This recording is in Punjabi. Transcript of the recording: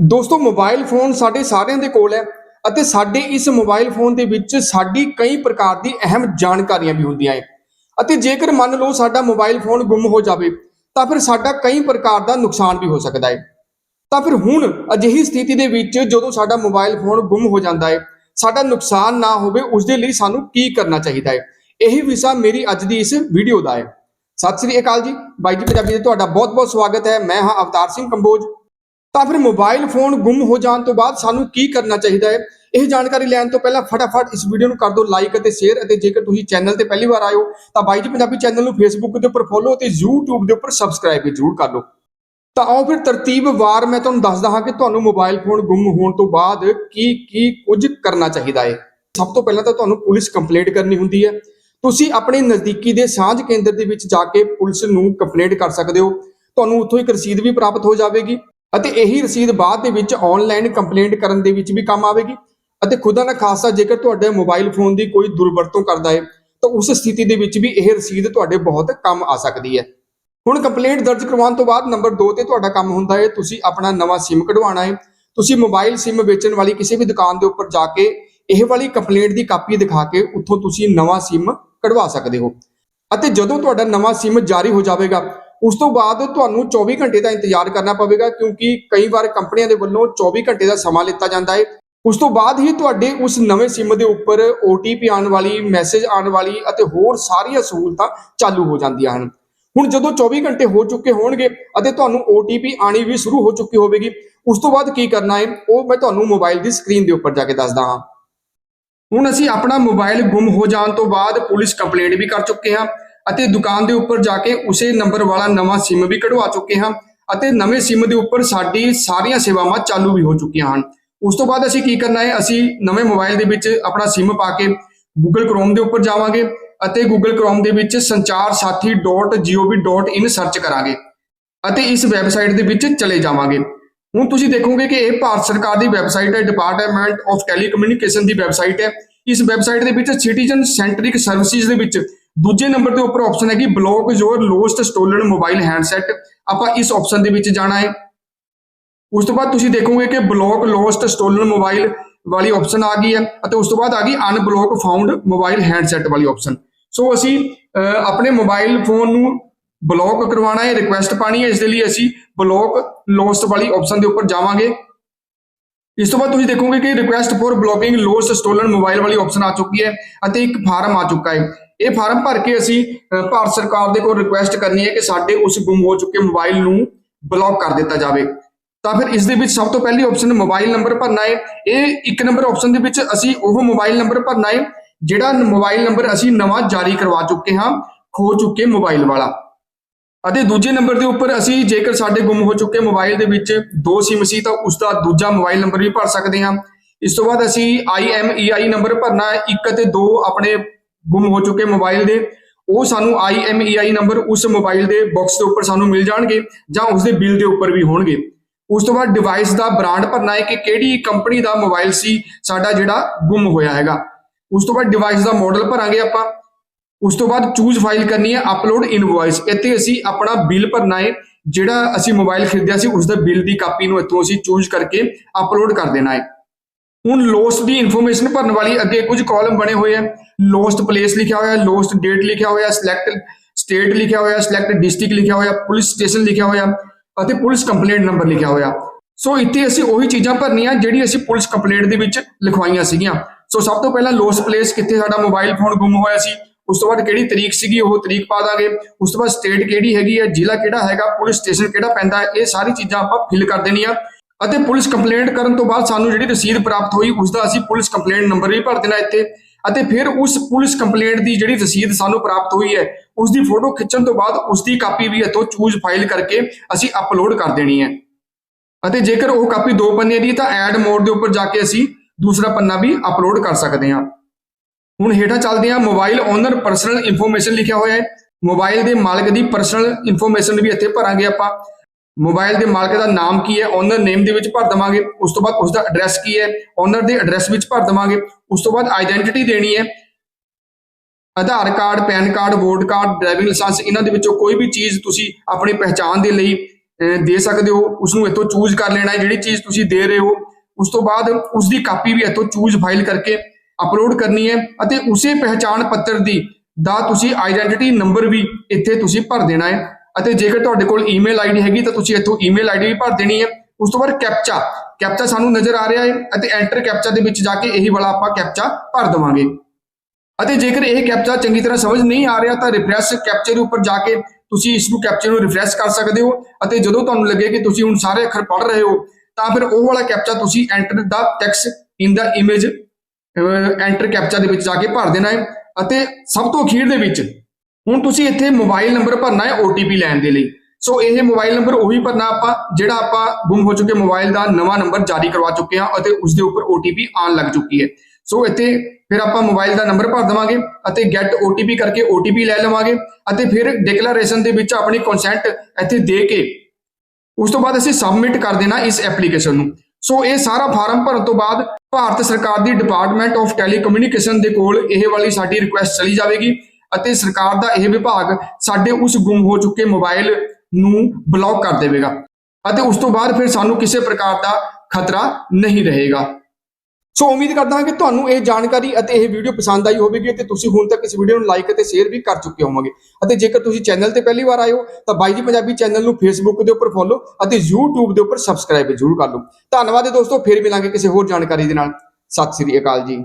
ਦੋਸਤੋ ਮੋਬਾਈਲ ਫੋਨ ਸਾਡੇ ਸਾਰਿਆਂ ਦੇ ਕੋਲ ਹੈ ਅਤੇ ਸਾਡੇ ਇਸ ਮੋਬਾਈਲ ਫੋਨ ਦੇ ਵਿੱਚ ਸਾਡੀ ਕਈ ਪ੍ਰਕਾਰ ਦੀ ਅਹਿਮ ਜਾਣਕਾਰੀਆਂ ਵੀ ਹੁੰਦੀਆਂ ਹੈ ਅਤੇ ਜੇਕਰ ਮੰਨ ਲਓ ਸਾਡਾ ਮੋਬਾਈਲ ਫੋਨ ਗੁੰਮ ਹੋ ਜਾਵੇ, ਤਾਂ ਫਿਰ ਸਾਡਾ ਕਈ ਪ੍ਰਕਾਰ ਦਾ ਨੁਕਸਾਨ ਵੀ ਹੋ ਸਕਦਾ ਹੈ ਤਾਂ ਫਿਰ ਹੁਣ ਅਜਿਹੀ ਸਥਿਤੀ ਦੇ ਵਿੱਚ ਜਦੋਂ ਸਾਡਾ ਮੋਬਾਈਲ ਫੋਨ ਗੁੰਮ ਹੋ ਜਾਂਦਾ ਹੈ ਸਾਡਾ ਨੁਕਸਾਨ ਨਾ ਹੋਵੇ, ਉਸ ਦੇ ਲਈ ਸਾਨੂੰ ਕੀ ਕਰਨਾ ਚਾਹੀਦਾ ਹੈ ਇਹੀ ਵਿਸ਼ਾ ਮੇਰੀ ਅੱਜ ਦੀ ਇਸ ਵੀਡੀਓ ਦਾ ਹੈ ਸਤਿ ਸ੍ਰੀ ਅਕਾਲ ਜੀ। ਬਾਈ ਜੀ ਪੰਜਾਬੀ ਦੇ ਤੁਹਾਡਾ ਬਹੁਤ-ਬਹੁਤ ਸਵਾਗਤ ਹੈ। ਮੈਂ ਹਾਂ ਅਵਤਾਰ ਸਿੰਘ ਕੰਬੋਜ। ਤਾਂ ਫਿਰ ਮੋਬਾਈਲ ਫੋਨ ਗੁੰਮ ਹੋ ਜਾਣ ਤੋਂ ਬਾਅਦ ਸਾਨੂੰ ਕੀ ਕਰਨਾ ਚਾਹੀਦਾ ਹੈ? ਇਹ ਜਾਣਕਾਰੀ ਲੈਣ ਤੋਂ ਪਹਿਲਾਂ ਫਟਾਫਟ ਇਸ ਵੀਡੀਓ ਨੂੰ ਕਰ ਦਿਓ ਲਾਈਕ ਅਤੇ ਸ਼ੇਅਰ ਅਤੇ ਜੇਕਰ ਤੁਸੀਂ ਚੈਨਲ ਤੇ ਪਹਿਲੀ ਵਾਰ ਆਇਓ ਤਾਂ ਬਾਈ ਜੀ ਪੰਜਾਬੀ ਚੈਨਲ ਨੂੰ ਫੇਸਬੁੱਕ ਦੇ ਉੱਪਰ ਫੋਲੋ ਅਤੇ YouTube ਦੇ ਉੱਪਰ ਸਬਸਕ੍ਰਾਈਬ ਵੀ ਜ਼ਰੂਰ ਕਰ ਲਓ। ਤਾਂ ਆਓ ਫਿਰ ਤਰਤੀਬ ਵਾਰ ਮੈਂ ਤੁਹਾਨੂੰ ਦੱਸਦਾ ਹਾਂ ਕਿ ਤੁਹਾਨੂੰ ਮੋਬਾਈਲ ਫੋਨ ਗੁੰਮ ਹੋਣ ਤੋਂ ਬਾਅਦ ਕੀ ਕੀ ਕੁਝ ਕਰਨਾ ਚਾਹੀਦਾ ਹੈ। ਸਭ ਤੋਂ ਪਹਿਲਾਂ ਤਾਂ ਤੁਹਾਨੂੰ ਪੁਲਿਸ ਕੰਪਲੇਂਟ ਕਰਨੀ ਹੁੰਦੀ ਹੈ। ਤੁਸੀਂ ਆਪਣੇ ਨਜ਼ਦੀਕੀ ਦੇ ਸਾਂਝ ਕੇਂਦਰ ਦੇ ਵਿੱਚ ਜਾ ਕੇ ਪੁਲਿਸ ਨੂੰ ਕੰਪਲੇਂਟ ਕਰ ਸਕਦੇ ਹੋ। ਤੁਹਾਨੂੰ ਉੱਥੋਂ ਇੱਕ ਰਸੀਦ ਵੀ ਪ੍ਰਾਪਤ ਹੋ ਜਾਵੇਗੀ। ਅਤੇ ਇਹੀ ਰਸੀਦ ਬਾਅਦ ਦੇ ਵਿੱਚ ਆਨਲਾਈਨ ਕੰਪਲੇਂਟ ਕਰਨ ਦੇ ਵਿੱਚ ਵੀ ਕੰਮ ਆਵੇਗੀ। ਅਤੇ ਖੁਦਾ ਨਾ ਖਾਸਾ, ਜੇਕਰ ਤੁਹਾਡੇ ਮੋਬਾਈਲ ਫੋਨ ਦੀ ਕੋਈ ਦੁਰਵਰਤੋਂ ਕਰਦਾ ਹੈ ਤਾਂ ਉਸ ਸਥਿਤੀ ਦੇ ਵਿੱਚ ਵੀ ਇਹ ਰਸੀਦ ਤੁਹਾਡੇ ਬਹੁਤ ਕੰਮ ਆ ਸਕਦੀ ਹੈ ਹੁਣ ਕੰਪਲੇਂਟ ਦਰਜ ਕਰਵਾਉਣ ਤੋਂ ਬਾਅਦ ਨੰਬਰ 2 ਤੇ ਤੁਹਾਡਾ ਕੰਮ ਹੁੰਦਾ ਹੈ ਤੁਸੀਂ ਆਪਣਾ ਨਵਾਂ SIM ਕਢਵਾਉਣਾ ਹੈ ਤੁਸੀਂ ਮੋਬਾਈਲ SIM ਵੇਚਣ ਵਾਲੀ ਕਿਸੇ ਵੀ ਦੁਕਾਨ ਦੇ ਉੱਪਰ ਜਾ ਕੇ ਇਹ ਵਾਲੀ ਕੰਪਲੇਂਟ ਦੀ ਕਾਪੀ ਦਿਖਾ ਕੇ ਉੱਥੋਂ ਤੁਸੀਂ ਨਵਾਂ SIM ਕਢਵਾ ਸਕਦੇ ਹੋ। ਅਤੇ ਜਦੋਂ ਤੁਹਾਡਾ ਨਵਾਂ SIM ਜਾਰੀ ਹੋ ਜਾਵੇਗਾ ਉਸ ਤੋਂ ਬਾਅਦ ਤੁਹਾਨੂੰ 24 ਘੰਟੇ ਦਾ ਇੰਤਜ਼ਾਰ ਕਰਨਾ ਪਵੇਗਾ, ਕਿਉਂਕਿ ਕਈ ਵਾਰ ਕੰਪਨੀਆਂ ਦੇ ਵੱਲੋਂ 24 ਘੰਟੇ ਦਾ ਸਮਾਂ ਲਿੱਤਾ ਜਾਂਦਾ ਹੈ। ਉਸ ਤੋਂ ਬਾਅਦ ਹੀ ਤੁਹਾਡੇ ਉਸ ਨਵੇਂ SIM ਦੇ ਉੱਪਰ OTP ਆਉਣ ਵਾਲੀ ਮੈਸੇਜ ਆਉਣ ਵਾਲੀ ਅਤੇ ਹੋਰ ਸਾਰੀਆਂ ਸਹੂਲਤਾਂ ਚਾਲੂ ਹੋ ਜਾਂਦੀਆਂ ਹਨ। ਹੁਣ ਜਦੋਂ 24 ਘੰਟੇ ਹੋ ਚੁੱਕੇ ਹੋਣਗੇ ਅਤੇ ਤੁਹਾਨੂੰ OTP ਆਣੀ ਵੀ ਸ਼ੁਰੂ ਹੋ ਚੁੱਕੀ ਹੋਵੇਗੀ, ਉਸ ਤੋਂ ਬਾਅਦ ਕੀ ਕਰਨਾ ਹੈ, ਉਹ ਮੈਂ ਤੁਹਾਨੂੰ ਮੋਬਾਈਲ ਦੀ ਸਕਰੀਨ ਦੇ ਉੱਪਰ ਜਾ ਕੇ ਦੱਸਦਾ ਹਾਂ। ਹੁਣ ਅਸੀਂ ਆਪਣਾ ਮੋਬਾਈਲ ਗੁੰਮ ਹੋ ਜਾਣ ਤੋਂ ਬਾਅਦ ਪੁਲਿਸ ਕੰਪਲੇਂਟ ਵੀ ਕਰ ਚੁੱਕੇ ਹਾਂ। ਅਤੇ ਦੁਕਾਨ ਦੇ ਉੱਪਰ ਜਾ ਕੇ ਉਸੇ ਨੰਬਰ ਵਾਲਾ ਨਵਾਂ SIM ਵੀ ਕਢਵਾ ਚੁੱਕੇ ਹਾਂ ਅਤੇ ਨਵੇਂ SIM ਦੇ ਉੱਪਰ ਸਾਡੀ ਸਾਰੀਆਂ ਸੇਵਾਵਾਂ ਚਾਲੂ ਵੀ ਹੋ ਚੁੱਕੀਆਂ ਹਨ। ਉਸ ਤੋਂ ਬਾਅਦ ਅਸੀਂ ਕੀ ਕਰਨਾ ਹੈ? ਅਸੀਂ ਨਵੇਂ ਮੋਬਾਈਲ ਦੇ ਵਿੱਚ ਆਪਣਾ SIM ਪਾ ਕੇ Google Chrome ਦੇ ਉੱਪਰ ਜਾਵਾਂਗੇ ਅਤੇ Google Chrome ਦੇ ਵਿੱਚ sanchar-sathi.gov.in ਸਰਚ ਕਰਾਂਗੇ ਅਤੇ ਇਸ ਵੈਬਸਾਈਟ ਦੇ ਵਿੱਚ ਚਲੇ ਜਾਵਾਂਗੇ। ਹੁਣ ਤੁਸੀਂ ਦੇਖੋਗੇ ਕਿ ਇਹ ਭਾਰਤ ਸਰਕਾਰ ਦੀ ਵੈਬਸਾਈਟ ਹੈ ਡਿਪਾਰਟਮੈਂਟ ਆਫ ਟੈਲੀਕਮਿਊਨੀਕੇਸ਼ਨ ਦੀ ਵੈਬਸਾਈਟ ਹੈ। ਇਸ ਵੈਬਸਾਈਟ ਦੇ ਵਿੱਚ ਸਿਟੀਜ਼ਨ ਸੈਂਟਰਿਕ ਸਰਵਿਸਿਜ਼ ਦੇ ਵਿੱਚ ਦੂਜੇ ਨੰਬਰ ਦੇ ਉੱਪਰ ਆਪਸ਼ਨ ਹੈ ਕਿ block your lost stolen mobile handset ਆਪਾਂ ਇਸ ਆਪਸ਼ਨ ਦੇ ਵਿੱਚ ਜਾਣਾ ਹੈ। ਉਸ ਤੋਂ ਬਾਅਦ ਤੁਸੀਂ ਦੇਖੋਗੇ ਕਿ ਬਲੌਕ ਲੋਸਟ ਸਟੋਲਨ ਮੋਬਾਈਲ ਵਾਲੀ ਆਪਸ਼ਨ ਆ ਗਈ ਹੈ ਅਤੇ ਉਸ ਤੋਂ ਬਾਅਦ ਆ ਗਈ ਅਨਬਲੌਕ ਫਾਊਂਡ ਮੋਬਾਈਲ ਹੈਂਡਸੈਟ ਵਾਲੀ ਆਪਸ਼ਨ ਸੋ ਅਸੀਂ ਆਪਣੇ ਮੋਬਾਈਲ ਫੋਨ ਨੂੰ ਬਲੌਕ ਕਰਵਾਉਣਾ ਹੈ ਰਿਕੁਐਸਟ ਪਾਣੀ ਹੈ। ਇਸ ਦੇ ਲਈ ਅਸੀਂ ਬਲੌਕ ਲੋਸਟ ਵਾਲੀ ਆਪਸ਼ਨ ਦੇ ਉੱਪਰ ਜਾਵਾਂਗੇ। ਇਸ ਤੋਂ ਬਾਅਦ ਤੁਸੀਂ ਦੇਖੋਗੇ ਕਿ request for blocking lost stolen mobile ਵਾਲੀ ਆਪਸ਼ਨ ਆ ਚੁੱਕੀ ਹੈ ਅਤੇ ਇੱਕ ਫਾਰਮ ਆ ਚੁੱਕਾ ਹੈ। ਇਹ ਫਾਰਮ ਭਰ ਕੇ ਅਸੀਂ ਭਾਰਤ ਸਰਕਾਰ ਦੇ ਕੋਲ ਰਿਕੁਐਸਟ ਕਰਨੀ ਹੈ ਕਿ ਸਾਡੇ ਉਸ ਗੁੰਮ ਹੋ ਚੁੱਕੇ ਮੋਬਾਈਲ ਨੂੰ ਬਲੌਕ ਕਰ ਦਿੱਤਾ ਜਾਵੇ। ਤਾਂ ਫਿਰ ਇਸ ਦੇ ਵਿੱਚ ਸਭ ਤੋਂ ਪਹਿਲੀ ਆਪਸ਼ਨ ਮੋਬਾਈਲ ਨੰਬਰ ਭਰਨਾ ਹੈ। ਇਹ ਇੱਕ ਨੰਬਰ ਆਪਸ਼ਨ ਦੇ ਵਿੱਚ ਅਸੀਂ ਉਹ ਮੋਬਾਈਲ ਨੰਬਰ ਭਰਨਾ ਹੈ, ਜਿਹੜਾ ਮੋਬਾਈਲ ਨੰਬਰ ਅਸੀਂ ਨਵਾਂ ਜਾਰੀ ਕਰਵਾ ਚੁੱਕੇ ਹਾਂ, ਖੋ ਚੁੱਕੇ ਮੋਬਾਈਲ ਵਾਲਾ। ਅਤੇ ਦੂਜੇ ਨੰਬਰ ਦੇ ਉੱਪਰ ਅਸੀਂ ਜੇਕਰ ਸਾਡੇ ਗੁੰਮ ਹੋ ਚੁੱਕੇ ਮੋਬਾਈਲ ਦੇ ਵਿੱਚ ਦੋ SIM ਸੀ ਤਾਂ ਉਸ ਦਾ ਦੂਜਾ ਮੋਬਾਈਲ ਨੰਬਰ ਵੀ ਭਰ ਸਕਦੇ ਹਾਂ। ਇਸ ਤੋਂ ਬਾਅਦ ਅਸੀਂ IMEI ਨੰਬਰ ਭਰਨਾ ਹੈ, ਇੱਕ ਅਤੇ ਦੋ ਆਪਣੇ ਗੁੰਮ ਹੋ ਚੁੱਕੇ ਮੋਬਾਈਲ ਦੇ। ਉਹ ਸਾਨੂੰ IMEI ਨੰਬਰ ਉਸ ਮੋਬਾਈਲ ਦੇ ਬਾਕਸ ਦੇ ਉੱਪਰ ਸਾਨੂੰ ਮਿਲ ਜਾਣਗੇ ਜਾਂ ਉਸ ਦੇ ਬਿੱਲ ਦੇ ਉੱਪਰ ਵੀ ਹੋਣਗੇ। ਉਸ ਤੋਂ ਬਾਅਦ ਡਿਵਾਈਸ ਦਾ ਬ੍ਰਾਂਡ ਭਰਨਾ ਹੈ ਕਿ ਕਿਹੜੀ ਕੰਪਨੀ ਦਾ ਮੋਬਾਈਲ ਸੀ, ਸਾਡਾ ਜਿਹੜਾ ਗੁੰਮ ਹੋਇਆ ਹੈਗਾ। ਉਸ ਤੋਂ ਬਾਅਦ ਡਿਵਾਈਸ ਦਾ ਮਾਡਲ ਭਰਾਂਗੇ ਆਪਾਂ। ਉਸ ਤੋਂ ਬਾਅਦ ਚੂਜ਼ ਫਾਈਲ ਕਰਨੀ ਹੈ ਅਪਲੋਡ ਇਨਵੋਇਸ ਇੱਥੇ ਅਸੀਂ ਆਪਣਾ ਬਿੱਲ ਭਰਨਾ ਹੈ, ਜਿਹੜਾ ਅਸੀਂ ਮੋਬਾਈਲ ਖਰੀਦਿਆ ਸੀ ਉਸ ਦਾ ਬਿੱਲ ਦੀ ਕਾਪੀ ਨੂੰ ਇੱਥੋਂ ਅਸੀਂ ਚੂਜ਼ ਕਰਕੇ ਅਪਲੋਡ ਕਰ ਦੇਣਾ ਹੈ। ਹੁਣ ਲੋਸਟ ਦੀ ਇਨਫੋਰਮੇਸ਼ਨ ਭਰਨ ਵਾਲੀ ਅੱਗੇ ਕੁਝ ਕਾਲਮ ਬਣੇ ਹੋਏ ਆ ਲੋਸਟ ਪਲੇਸ ਲਿਖਿਆ ਹੋਇਆ ਹੈ ਲੋਸਟ ਡੇਟ ਲਿਖਿਆ ਹੋਇਆ ਸਿਲੈਕਟ ਸਟੇਟ ਲਿਖਿਆ ਹੋਇਆ ਸਿਲੈਕਟ ਡਿਸਟ੍ਰਿਕਟ ਲਿਖਿਆ ਹੋਇਆ, ਪੁਲਿਸ ਸਟੇਸ਼ਨ ਲਿਖਿਆ ਹੋਇਆ ਅਤੇ ਪੁਲਿਸ ਕੰਪਲੇਂਟ ਨੰਬਰ ਲਿਖਿਆ ਹੋਇਆ। ਸੋ ਇੱਥੇ ਅਸੀਂ ਉਹੀ ਚੀਜ਼ਾਂ ਭਰਨੀਆਂ ਜਿਹੜੀ ਅਸੀਂ ਪੁਲਿਸ ਕੰਪਲੇਂਟ ਦੇ ਵਿੱਚ ਲਿਖਵਾਈਆਂ ਸੀਗੀਆਂ। ਸੋ ਸਭ ਤੋਂ ਪਹਿਲਾਂ ਲੋਸਟ ਪਲੇਸ ਕਿੱਥੇ ਸਾਡਾ ਮੋਬਾਈਲ ਫੋਨ ਗੁੰਮ ਹੋਇਆ ਸੀ? ਉਸ ਤੋਂ ਬਾਅਦ ਕਿਹੜੀ ਤਰੀਕ ਸੀਗੀ, ਉਹ ਤਰੀਕ ਪਾ ਦਾਂਗੇ। ਉਸ ਤੋਂ ਬਾਅਦ ਸਟੇਟ ਕਿਹੜੀ ਹੈਗੀ ਹੈ ਜ਼ਿਲ੍ਹਾ ਕਿਹੜਾ ਹੈਗਾ, ਪੁਲਿਸ ਸਟੇਸ਼ਨ ਕਿਹੜਾ ਪੈਂਦਾ ਹੈ, ਇਹ ਸਾਰੀ ਚੀਜ਼ਾਂ ਆਪਾਂ ਫਿਲ ਕਰ ਦੇਣੀਆਂ। ਅਤੇ ਪੁਲਿਸ ਕੰਪਲੇਂਟ ਕਰਨ ਤੋਂ ਬਾਅਦ ਸਾਨੂੰ ਜਿਹੜੀ ਰਸੀਦ ਪ੍ਰਾਪਤ ਹੋਈ, ਉਸ ਦਾ ਅਸੀਂ ਪੁਲਿਸ ਕੰਪਲੇਂਟ ਨੰਬਰ ਵੀ ਭਰ ਦੇਣਾ ਇੱਥੇ। ਅਤੇ ਫਿਰ ਉਸ ਪੁਲਿਸ ਕੰਪਲੇਂਟ ਦੀ ਜਿਹੜੀ ਰਸੀਦ ਸਾਨੂੰ ਪ੍ਰਾਪਤ ਹੋਈ ਹੈ, ਉਸ ਦੀ ਫੋਟੋ ਖਿੱਚਣ ਤੋਂ ਬਾਅਦ ਉਸ ਦੀ ਕਾਪੀ ਵੀ ਇੱਥੋਂ ਚੂਜ਼ ਫਾਈਲ ਕਰਕੇ ਅਸੀਂ ਅਪਲੋਡ ਕਰ ਦੇਣੀ ਹੈ। ਅਤੇ ਜੇਕਰ ਉਹ ਕਾਪੀ ਦੋ ਪੰਨੇ ਦੀ ਤਾਂ ਐਡ ਮੋਡ ਦੇ ਉੱਪਰ ਜਾ ਕੇ ਅਸੀਂ ਦੂਸਰਾ ਪੰਨਾ ਵੀ ਅਪਲੋਡ ਕਰ ਸਕਦੇ ਹਾਂ। ਹੁਣ ਹੇਠਾਂ ਚੱਲਦੇ ਹਾਂ ਮੋਬਾਈਲ ਓਨਰ ਪਰਸਨਲ ਇਨਫੋਰਮੇਸ਼ਨ ਲਿਖਿਆ ਹੋਇਆ ਹੈ। ਮੋਬਾਈਲ ਦੇ ਮਾਲਕ ਦੀ ਪਰਸਨਲ ਇਨਫੋਰਮੇਸ਼ਨ ਵੀ ਇੱਥੇ ਭਰਾਂਗੇ ਆਪਾਂ। ਮੋਬਾਈਲ ਦੇ ਮਾਲਕ ਦਾ ਨਾਮ ਕੀ ਹੈ ਓਨਰ ਨੇਮ ਦੇ ਵਿੱਚ ਭਰ ਦਵਾਂਗੇ। ਉਸ ਤੋਂ ਬਾਅਦ ਉਸ ਦਾ ਐਡਰੈਸ ਕੀ ਹੈ ਓਨਰ ਦੇ ਐਡਰੈਸ ਵਿੱਚ ਭਰ ਦਵਾਂਗੇ। ਉਸ ਤੋਂ ਬਾਅਦ ਆਈਡੈਂਟੀਟੀ ਦੇਣੀ ਹੈ। Aadhaar card, PAN card vote card driving licence ਇਹਨਾਂ ਦੇ ਵਿੱਚੋਂ ਕੋਈ ਵੀ ਚੀਜ਼ ਤੁਸੀਂ ਆਪਣੀ ਪਹਿਚਾਣ ਦੇ ਲਈ ਦੇ ਸਕਦੇ ਹੋ। ਉਸ ਨੂੰ ਇੱਥੋਂ ਚੂਜ਼ ਕਰ ਲੈਣਾ ਹੈ। ਜਿਹੜੀ ਚੀਜ਼ ਤੁਸੀਂ ਦੇ ਰਹੇ ਹੋ, ਉਸ ਤੋਂ ਬਾਅਦ ਉਸ ਦੀ ਕਾਪੀ ਵੀ ਇੱਥੋਂ ਚੂਜ਼ ਫਾਈਲ ਕਰਕੇ ਅਪਲੋਡ ਕਰਨੀ ਹੈ ਅਤੇ ਉਸੇ ਪਹਿਚਾਣ ਪੱਤਰ ਦੀ ਦਾ ਤੁਸੀਂ ਆਈਡੈਂਟੀਟੀ ਨੰਬਰ ਵੀ ਇੱਥੇ ਤੁਸੀਂ ਭਰ ਦੇਣਾ ਹੈ। ਅਤੇ ਜੇਕਰ ਤੁਹਾਡੇ ਕੋਲ ਈਮੇਲ ਆਈਡੀ ਹੈਗੀ ਤਾਂ ਤੁਸੀਂ ਇੱਥੋਂ ਈਮੇਲ ਆਈਡੀ ਵੀ ਭਰ ਦੇਣੀ ਹੈ। ਉਸ ਤੋਂ ਬਾਅਦ ਕੈਪਚਾ ਕੈਪਚਾ ਸਾਨੂੰ ਨਜ਼ਰ ਆ ਰਿਹਾ ਹੈ ਅਤੇ ਐਂਟਰ ਕੈਪਚਾ ਦੇ ਵਿੱਚ ਜਾ ਕੇ ਇਹੀ ਵਾਲਾ ਆਪਾਂ ਕੈਪਚਾ ਭਰ ਦੇਵਾਂਗੇ। ਅਤੇ ਜੇਕਰ ਇਹ ਕੈਪਚਾ ਚੰਗੀ ਤਰ੍ਹਾਂ ਸਮਝ ਨਹੀਂ ਆ ਰਿਹਾ ਤਾਂ ਰਿਫਰੈਸ਼ ਕੈਪਚੇ ਦੇ ਉੱਪਰ ਜਾ ਕੇ ਤੁਸੀਂ ਇਸ ਨੂੰ ਕੈਪਚੇ ਨੂੰ ਰਿਫਰੈਸ਼ ਕਰ ਸਕਦੇ ਹੋ। ਅਤੇ ਜਦੋਂ ਤੁਹਾਨੂੰ ਲੱਗੇ ਕਿ ਤੁਸੀਂ ਹੁਣ ਸਾਰੇ ਅੱਖਰ ਪੜ੍ਹ ਰਹੇ ਹੋ, ਤਾਂ ਫਿਰ ਉਹ ਵਾਲਾ ਕੈਪਚਾ ਤੁਸੀਂ enter the text in the image enter captcha ਦੇ ਵਿੱਚ ਜਾ ਕੇ ਭਰ ਦੇਣਾ ਹੈ ਅਤੇ ਸਭ ਤੋਂ ਅਖੀਰ ਦੇ ਵਿੱਚ ਹੁਣ ਤੁਸੀਂ ਇੱਥੇ ਮੋਬਾਈਲ ਨੰਬਰ ਭਰਨਾ ਹੈ OTP ਲੈਣ ਦੇ ਲਈ। ਸੋ ਇਹ ਮੋਬਾਈਲ ਨੰਬਰ ਉਹੀ ਭਰਨਾ ਆਪਾਂ, ਜਿਹੜਾ ਆਪਾਂ ਗੁੰਮ ਹੋ ਚੁੱਕੇ ਮੋਬਾਈਲ ਦਾ ਨਵਾਂ ਨੰਬਰ ਜਾਰੀ ਕਰਵਾ ਚੁੱਕੇ ਹਾਂ ਅਤੇ ਉਸ ਦੇ ਉੱਪਰ OTP ਆਉਣ ਲੱਗ ਚੁੱਕੀ ਹੈ। ਸੋ ਇੱਥੇ ਫਿਰ ਆਪਾਂ ਮੋਬਾਈਲ ਦਾ ਨੰਬਰ ਭਰ ਦੇਵਾਂਗੇ ਅਤੇ ਗੈਟ OTP ਕਰਕੇ OTP ਲੈ ਲਵਾਂਗੇ ਅਤੇ ਫਿਰ ਡਿਕਲੇਰੇਸ਼ਨ ਦੇ ਵਿੱਚ ਆਪਣੀ ਕੰਸੈਂਟ ਇੱਥੇ ਦੇ ਕੇ ਉਸ ਤੋਂ ਬਾਅਦ ਅਸੀਂ ਸਬਮਿਟ ਕਰ ਦੇਣਾ ਇਸ ਐਪਲੀਕੇਸ਼ਨ ਨੂੰ। ਸੋ ਇਹ ਸਾਰਾ ਫਾਰਮ ਭਰਨ ਤੋਂ ਬਾਅਦ ਭਾਰਤ ਸਰਕਾਰ ਦੀ ਡਿਪਾਰਟਮੈਂਟ ਆਫ ਟੈਲੀਕਮਿਊਨੀਕੇਸ਼ਨ ਦੇ ਕੋਲ ਇਹ ਵਾਲੀ ਸਾਡੀ ਰਿਕੁਐਸਟ ਚਲੀ ਜਾਵੇਗੀ ਅਤੇ ਸਰਕਾਰ ਦਾ ਇਹ ਵਿਭਾਗ ਸਾਡੇ ਉਸ ਗੁੰਮ ਹੋ ਚੁੱਕੇ ਮੋਬਾਈਲ ਨੂੰ ਬਲੌਕ ਕਰ ਦੇਵੇਗਾ ਅਤੇ ਉਸ ਤੋਂ ਬਾਅਦ ਫਿਰ ਸਾਨੂੰ ਕਿਸੇ ਪ੍ਰਕਾਰ ਦਾ ਖਤਰਾ ਨਹੀਂ ਰਹੇਗਾ। ਸੋ ਉਮੀਦ ਕਰਦਾ ਹਾਂ ਕਿ ਤੁਹਾਨੂੰ ਇਹ ਜਾਣਕਾਰੀ ਅਤੇ ਇਹ ਵੀਡੀਓ ਪਸੰਦ ਆਈ ਹੋਵੇਗੀ ਤੇ ਤੁਸੀਂ ਹੁਣ ਤੱਕ ਇਸ ਵੀਡੀਓ ਨੂੰ ਲਾਈਕ ਅਤੇ ਸ਼ੇਅਰ ਵੀ ਕਰ ਚੁੱਕੇ ਹੋਵੋਗੇ। ਅਤੇ ਜੇਕਰ ਤੁਸੀਂ ਚੈਨਲ ਤੇ ਪਹਿਲੀ ਵਾਰ ਆਏ ਹੋ, ਤਾਂ ਬਾਈ ਜੀ ਪੰਜਾਬੀ ਚੈਨਲ ਨੂੰ ਫੇਸਬੁੱਕ ਦੇ ਉੱਪਰ ਫੋਲੋ ਅਤੇ YouTube ਦੇ ਉੱਪਰ ਸਬਸਕ੍ਰਾਈਬ ਜ਼ਰੂਰ ਕਰ ਲਓ। ਧੰਨਵਾਦ ਦੋਸਤੋ, ਫਿਰ ਮਿਲਾਂਗੇ ਕਿਸੇ ਹੋਰ ਜਾਣਕਾਰੀ ਦੇ ਨਾਲ। ਸਤਿ ਸ੍ਰੀ ਅਕਾਲ ਜੀ।